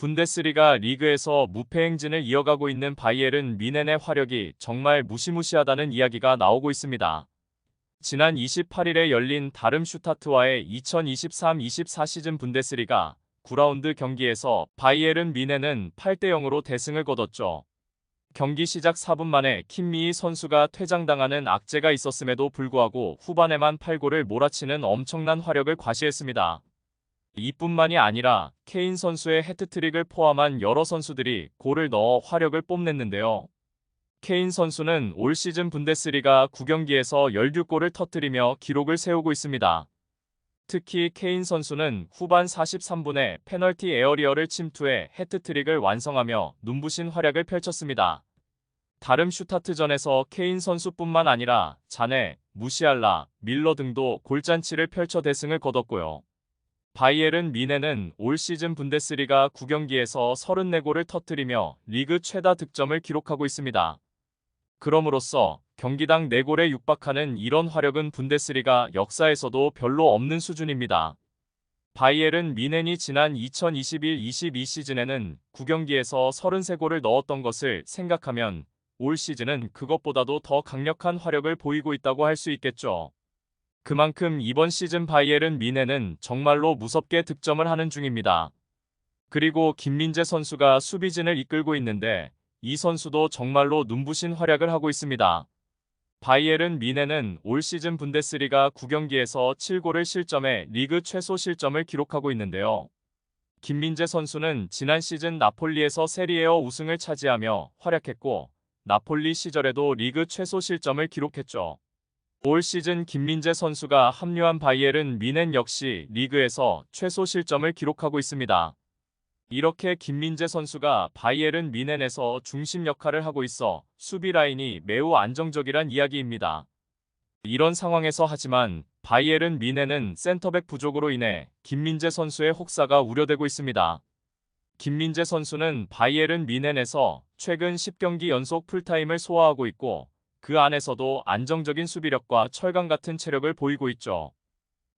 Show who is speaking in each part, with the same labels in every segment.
Speaker 1: 분데스리가 리그에서 무패 행진을 이어가고 있는 바이에른 미넨의 화력이 정말 무시무시하다는 이야기가 나오고 있습니다. 지난 28일에 열린 다름슈타트와의 2023-24 시즌 분데스리가 9라운드 경기에서 바이에른 미넨은 8대 0으로 대승을 거뒀죠. 경기 시작 4분 만에 킴미이 선수가 퇴장당하는 악재가 있었음에도 불구하고 후반에만 8골을 몰아치는 엄청난 화력을 과시했습니다. 이뿐만이 아니라 케인 선수의 해트트릭을 포함한 여러 선수들이 골을 넣어 화력을 뽐냈는데요. 케인 선수는 올 시즌 분데스리가 9경기에서 16골을 터뜨리며 기록을 세우고 있습니다. 특히 케인 선수는 후반 43분에 페널티 에어리어를 침투해 해트트릭을 완성하며 눈부신 활약을 펼쳤습니다. 다른 슈타트전에서 케인 선수뿐만 아니라 자네, 무시알라, 밀러 등도 골잔치를 펼쳐 대승을 거뒀고요. 바이에른 미네는 올 시즌 분데스리가 9경기에서 34골을 터뜨리며 리그 최다 득점을 기록하고 있습니다. 그럼으로써 경기당 4골에 육박하는 이런 화력은 분데스리가 역사에서도 별로 없는 수준입니다. 바이에른 미넨이 지난 2021-22 시즌에는 9경기에서 33골을 넣었던 것을 생각하면 올 시즌은 그것보다도 더 강력한 화력을 보이고 있다고 할 수 있겠죠. 그만큼 이번 시즌 바이에른 미네는 정말로 무섭게 득점을 하는 중입니다. 그리고 김민재 선수가 수비진을 이끌고 있는데 이 선수도 정말로 눈부신 활약을 하고 있습니다. 바이에른 미네는 올 시즌 분데스리가 9경기에서 7골을 실점해 리그 최소 실점을 기록하고 있는데요. 김민재 선수는 지난 시즌 나폴리에서 세리에어 우승을 차지하며 활약했고 나폴리 시절에도 리그 최소 실점을 기록했죠. 올 시즌 김민재 선수가 합류한 바이에른 미넨 역시 리그에서 최소 실점을 기록하고 있습니다. 이렇게 김민재 선수가 바이에른 미넨에서 중심 역할을 하고 있어 수비 라인이 매우 안정적이란 이야기입니다. 이런 상황에서 하지만 바이에른 미넨은 센터백 부족으로 인해 김민재 선수의 혹사가 우려되고 있습니다. 김민재 선수는 바이에른 미넨에서 최근 10경기 연속 풀타임을 소화하고 있고 그 안에서도 안정적인 수비력과 철강 같은 체력을 보이고 있죠.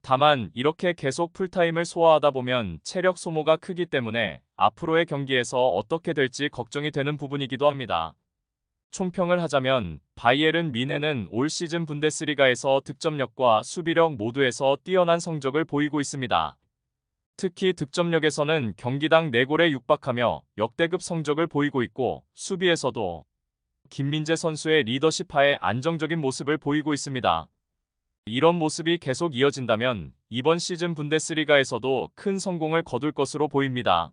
Speaker 1: 다만 이렇게 계속 풀타임을 소화하다 보면 체력 소모가 크기 때문에 앞으로의 경기에서 어떻게 될지 걱정이 되는 부분이기도 합니다. 총평을 하자면 바이에른 미네는 올 시즌 분데스리가에서 득점력과 수비력 모두에서 뛰어난 성적을 보이고 있습니다. 특히 득점력에서는 경기당 4골에 육박하며 역대급 성적을 보이고 있고 수비에서도 김민재 선수의 리더십 하에 안정적인 모습을 보이고 있습니다. 이런 모습이 계속 이어진다면 이번 시즌 분데스리가에서도 큰 성공을 거둘 것으로 보입니다.